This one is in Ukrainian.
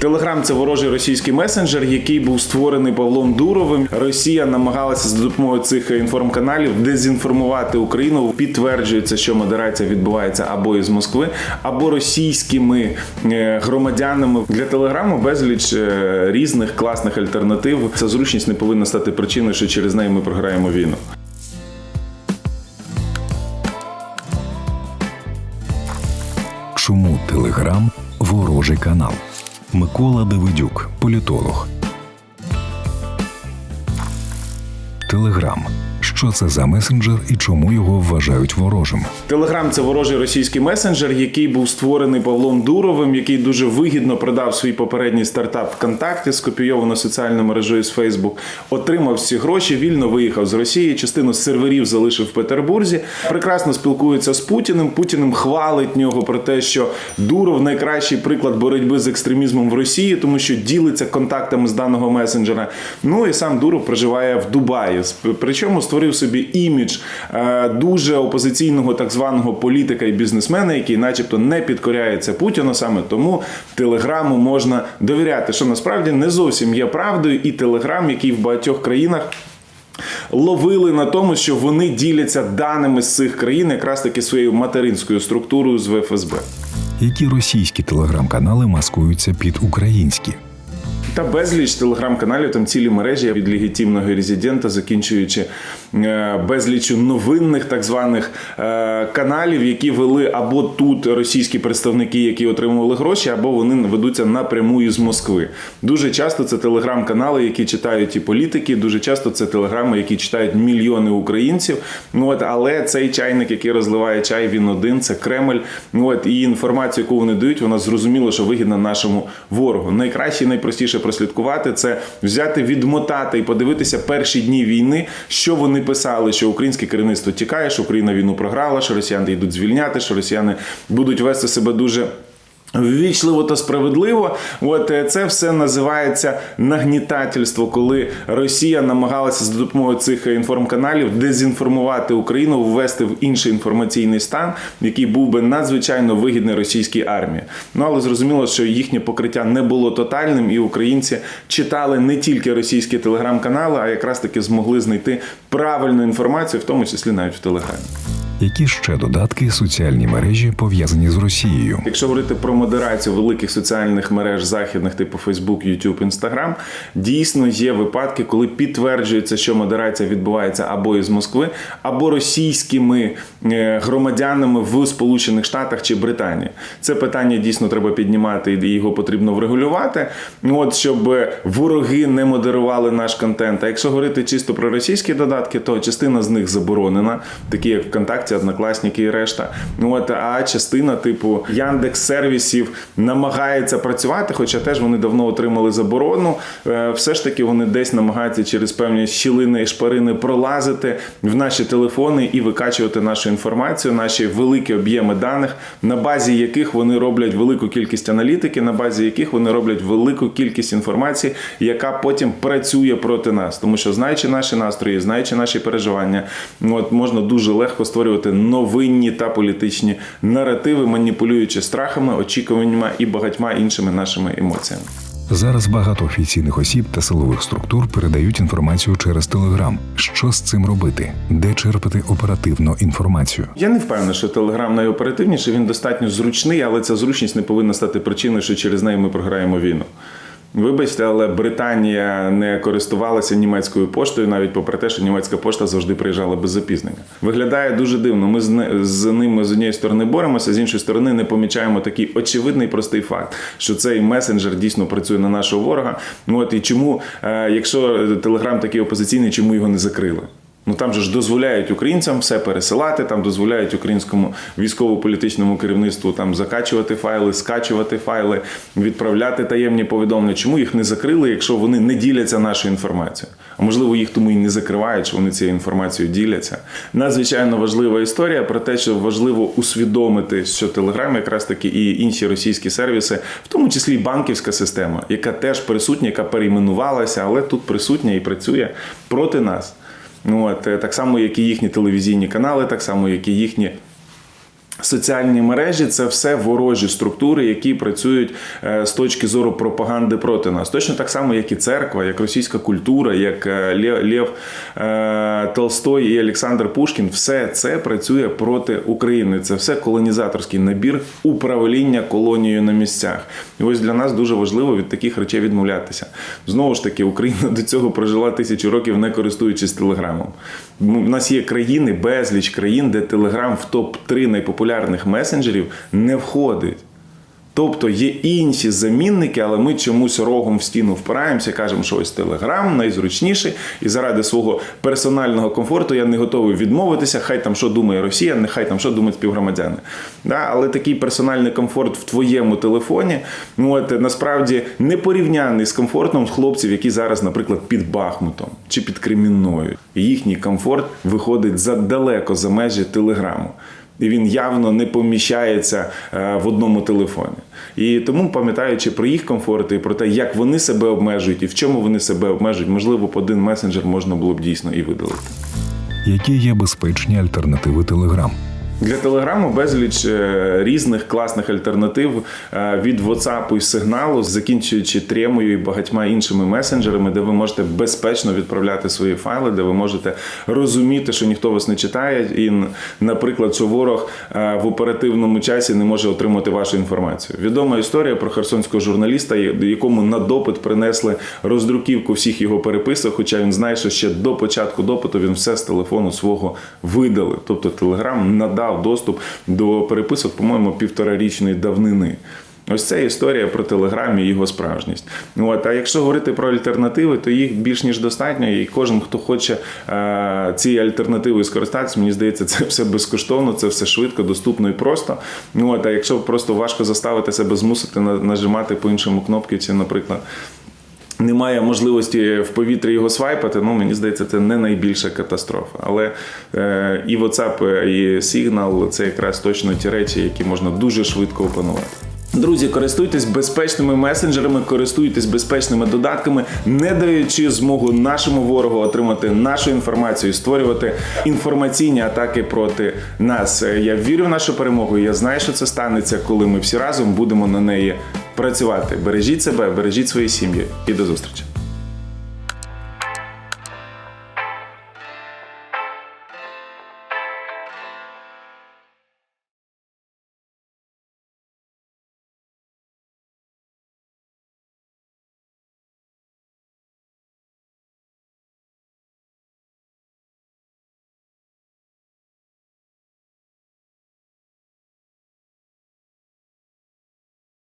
Телеграм це ворожий російський месенджер, який був створений Павлом Дуровим. Росія намагалася за допомогою цих інформканалів дезінформувати Україну. Підтверджується, що модерація відбувається або із Москви, або російськими е, громадянами. Для телеграму безліч е, різних класних альтернатив. Ця зручність не повинна стати причиною, що через неї ми програємо війну. Чому Телеграм ворожий канал? Микола Давидюк, політолог. Телеграм. Що це за месенджер і чому його вважають ворожим? Телеграм це ворожий російський месенджер, який був створений Павлом Дуровим, який дуже вигідно продав свій попередній стартап ВКонтакті, скопійовану соціальною мережею з Фейсбук, отримав всі гроші, вільно виїхав з Росії. Частину серверів залишив в Петербурзі. Прекрасно спілкується з Путіним. Путіним хвалить нього про те, що Дуров найкращий приклад боротьби з екстремізмом в Росії, тому що ділиться контактами з даного месенджера. Ну і сам Дуров проживає в Дубаї. Причому створив собі імідж е, дуже опозиційного так званого політика і бізнесмена, який, начебто, не підкоряється Путіну. Саме тому телеграму можна довіряти, що насправді не зовсім є правдою, і телеграм, який в багатьох країнах. Ловили на тому, що вони діляться даними з цих країн, якраз таки своєю материнською структурою з ФСБ. Які російські телеграм-канали маскуються під українські? Та безліч телеграм-каналів, там цілі мережі від легітимного резидента, закінчуючи е, безлічю новинних так званих е, каналів, які вели або тут російські представники, які отримували гроші, або вони ведуться напряму із Москви. Дуже часто це телеграм-канали, які читають і політики. Дуже часто це телеграми, які читають мільйони українців. Ну от але цей чайник, який розливає чай, він один, це Кремль. Ну от і інформацію, яку вони дають, вона зрозуміло, що вигідна нашому ворогу. Найкраще і найпростіше прослідкувати це взяти, відмотати і подивитися перші дні війни, що вони писали, що українське керівництво тікає, що Україна війну програла, що росіяни йдуть звільняти, що росіяни будуть вести себе дуже. Ввічливо та справедливо, от е, це все називається нагнітательство, коли Росія намагалася за допомогою цих інформканалів дезінформувати Україну, ввести в інший інформаційний стан, який був би надзвичайно вигідний російській армії. Ну але зрозуміло, що їхнє покриття не було тотальним, і українці читали не тільки російські телеграм-канали, а якраз таки змогли знайти правильну інформацію, в тому числі навіть в телеграмі. Які ще додатки соціальні мережі пов'язані з Росією? Якщо говорити про модерацію великих соціальних мереж західних, типу Facebook, YouTube, Instagram, дійсно є випадки, коли підтверджується, що модерація відбувається або із Москви, або російськими е, громадянами в Сполучених Штатах чи Британії. Це питання дійсно треба піднімати і його потрібно врегулювати. От щоб вороги не модерували наш контент. А якщо говорити чисто про російські додатки, то частина з них заборонена, такі як ВКонтакті, Однокласники і решта. От а частина, типу Яндекс сервісів, намагається працювати, хоча теж вони давно отримали заборону. Е, Все ж таки вони десь намагаються через певні щілини і шпарини пролазити в наші телефони і викачувати нашу інформацію, наші великі об'єми даних, на базі яких вони роблять велику кількість аналітики, на базі яких вони роблять велику кількість інформації, яка потім працює проти нас, тому що знаючи наші настрої, знаючи наші переживання, от можна дуже легко створювати новинні та політичні наративи, маніпулюючи страхами, очікуваннями і багатьма іншими нашими емоціями. Зараз багато офіційних осіб та силових структур передають інформацію через Телеграм. Що з цим робити? Де черпати оперативну інформацію? Я не впевнений, що Телеграм найоперативніший, він достатньо зручний, але ця зручність не повинна стати причиною, що через неї ми програємо війну. Вибачте, але Британія не користувалася німецькою поштою, навіть попри те, що німецька пошта завжди приїжджала без запізнення. Виглядає дуже дивно. Ми з, ними з однієї сторони боремося, з іншої сторони не помічаємо такий очевидний простий факт, що цей месенджер дійсно працює на нашого ворога. Ну от і чому, е, якщо Телеграм такий опозиційний, чому його не закрили? Ну там же ж дозволяють українцям все пересилати, там дозволяють українському військово-політичному керівництву там закачувати файли, скачувати файли, відправляти таємні повідомлення. Чому їх не закрили, якщо вони не діляться нашою інформацією? А можливо, їх тому і не закривають, що вони цією інформацією діляться. Надзвичайно важлива історія про те, що важливо усвідомити, що Телеграм, якраз таки і інші російські сервіси, в тому числі банківська система, яка теж присутня, яка перейменувалася, але тут присутня і працює проти нас. Ну, от, е, так само, як і їхні телевізійні канали, так само, як і їхні Соціальні мережі це все ворожі структури, які працюють е, з точки зору пропаганди проти нас. Точно так само, як і церква, як російська культура, як е, Лє- Лев е, Толстой і Олександр Пушкін. Все це працює проти України. Це все колонізаторський набір управління колонією на місцях. І ось для нас дуже важливо від таких речей відмовлятися. Знову ж таки, Україна до цього прожила тисячу років, не користуючись телеграмом. У нас є країни, безліч країн, де телеграм в топ 3 найпопулярних месенджерів не входить. Тобто є інші замінники, але ми чомусь рогом в стіну впираємося, кажемо, що ось Телеграм найзручніший, і заради свого персонального комфорту я не готовий відмовитися. Хай там що думає Росія, нехай там що думають співгромадяни. Да? Але такий персональний комфорт в твоєму телефоні, ну от насправді не порівняний з комфортом хлопців, які зараз, наприклад, під Бахмутом чи під Кремінною. Їхній комфорт виходить задалеко за межі Телеграму і він явно не поміщається е, в одному телефоні. І тому, пам'ятаючи про їх комфорти, і про те, як вони себе обмежують і в чому вони себе обмежують, можливо, б один месенджер можна було б дійсно і видалити. Які є безпечні альтернативи Телеграм? Для телеграму безліч е, різних класних альтернатив е, від WhatsApp і сигналу, закінчуючи тремою і багатьма іншими месенджерами, де ви можете безпечно відправляти свої файли, де ви можете розуміти, що ніхто вас не читає, і, наприклад, що ворог е, в оперативному часі не може отримати вашу інформацію. Відома історія про херсонського журналіста, якому на допит принесли роздруківку всіх його переписок, хоча він знає, що ще до початку допиту він все з телефону свого видалив. Тобто Телеграм надав доступ до переписок, по-моєму, півторарічної давнини. Ось це історія про Телеграм і його справжність. От, а якщо говорити про альтернативи, то їх більш ніж достатньо, і кожен, хто хоче е, цією альтернативою скористатися, мені здається, це все безкоштовно, це все швидко, доступно і просто. От, а якщо просто важко заставити себе змусити нажимати по іншому кнопки, чи, наприклад, немає можливості в повітрі його свайпати, ну мені здається, це не найбільша катастрофа. Але е, і WhatsApp, і Signal – це якраз точно ті речі, які можна дуже швидко опанувати. Друзі, користуйтесь безпечними месенджерами, користуйтесь безпечними додатками, не даючи змогу нашому ворогу отримати нашу інформацію, створювати інформаційні атаки проти нас. Я вірю в нашу перемогу. Я знаю, що це станеться, коли ми всі разом будемо на неї працювати. Бережіть себе, бережіть свої сім'ї і до зустрічі.